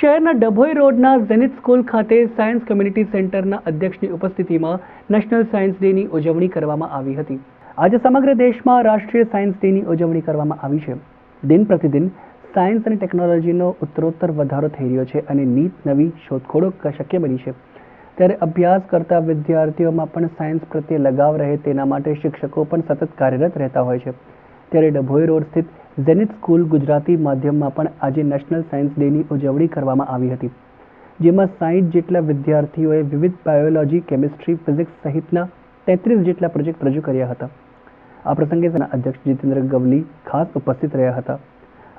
શહેરના ડભોઈ રોડના Zenith school ખાતે સાયન્સ કમ્યુનિટી સેન્ટરના અધ્યક્ષની ઉપસ્થિતિમાં નેશનલ સાયન્સ ડેની ઉજવણી કરવામાં આવી હતી. આજે સમગ્ર દેશમાં રાષ્ટ્રીય સાયન્સ ડેની ઉજવણી કરવામાં આવી છે. દિન પ્રતિદિન સાયન્સ અને ટેકનોલોજીનો ઉત્તરોત્તર વધારો થઈ રહ્યો છે અને નીત નવી શોધખોળો શક્ય બની છે. ત્યારે અભ્યાસ કરતા વિદ્યાર્થીઓમાં પણ સાયન્સ પ્રત્યે લગાવ રહે તેના માટે શિક્ષકો પણ સતત કાર્યરત રહેતા હોય છે. ત્યારે ડભોઈ રોડ સ્થિત ઝેનિથ સ્કૂલ ગુજરાતી માધ્યમમાં પણ આજે નેશનલ સાયન્સ ડેની ઉજવણી કરવામાં આવી હતી. જેમાં સાહીઠ જેટલા વિદ્યાર્થીઓએ વિવિધ બાયોલોજી કેમિસ્ટ્રી ફિઝિક્સ સહિતના તેત્રીસ જેટલા પ્રોજેક્ટ રજૂ કર્યા હતા. આ પ્રસંગે તેના અધ્યક્ષ જીતેન્દ્ર ગવલી ખાસ ઉપસ્થિત રહ્યા હતા.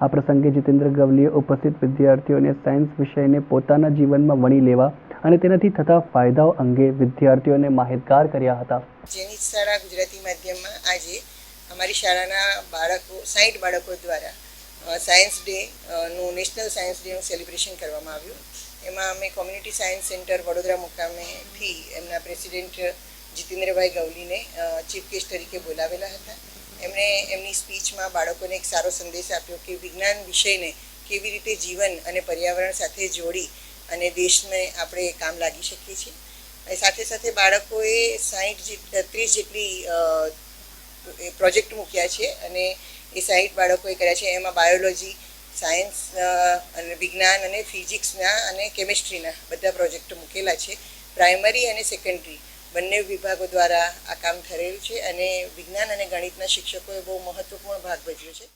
આ પ્રસંગે જીતેન્દ્ર ગવલીએ ઉપસ્થિત વિદ્યાર્થીઓને સાયન્સ વિષયને પોતાના જીવનમાં વણી લેવા અને તેનાથી થતા ફાયદાઓ અંગે વિદ્યાર્થીઓને માહિતગાર કર્યા હતા. જેની શાળા ગુજરાતી માધ્યમમાં આજે અમારી શાળાના બાળકો સાઠ બાળકો દ્વારા સાયન્સ ડે નું નેશનલ સાયન્સ ડેનું સેલિબ્રેશન કરવામાં આવ્યું. એમાં અમે કોમ્યુનિટી સાયન્સ સેન્ટર વડોદરા મુકામેથી એમના પ્રેસિડેન્ટ જીતેન્દ્રભાઈ ગવલીને ચીફ ગેસ્ટ તરીકે બોલાવેલા હતા. એમણે એમની સ્પીચમાં બાળકોને એક સારો સંદેશ આપ્યો કે વિજ્ઞાન વિષયને કેવી રીતે જીવન અને પર્યાવરણ સાથે જોડી અને દેશને આપણે કામ લાગી શકીએ છીએ. સાથે સાથે બાળકોએ સાહીઠ ત્રીસ જેટલી પ્રોજેક્ટ મૂક્યા છે અને એ સાહીઠ બાળકોએ કર્યા છે. એમાં બાયોલોજી, સાયન્સ અને વિજ્ઞાન અને ફિઝિક્સના અને કેમિસ્ટ્રીના બધા પ્રોજેક્ટ મૂકેલા છે. પ્રાઇમરી અને સેકન્ડરી બંને વિભાગો દ્વારા આ કામ થયેલ છે અને વિજ્ઞાન અને ગણિતના શિક્ષકોએ બહુ મહત્વપૂર્ણ ભાગ ભજવ્યો છે.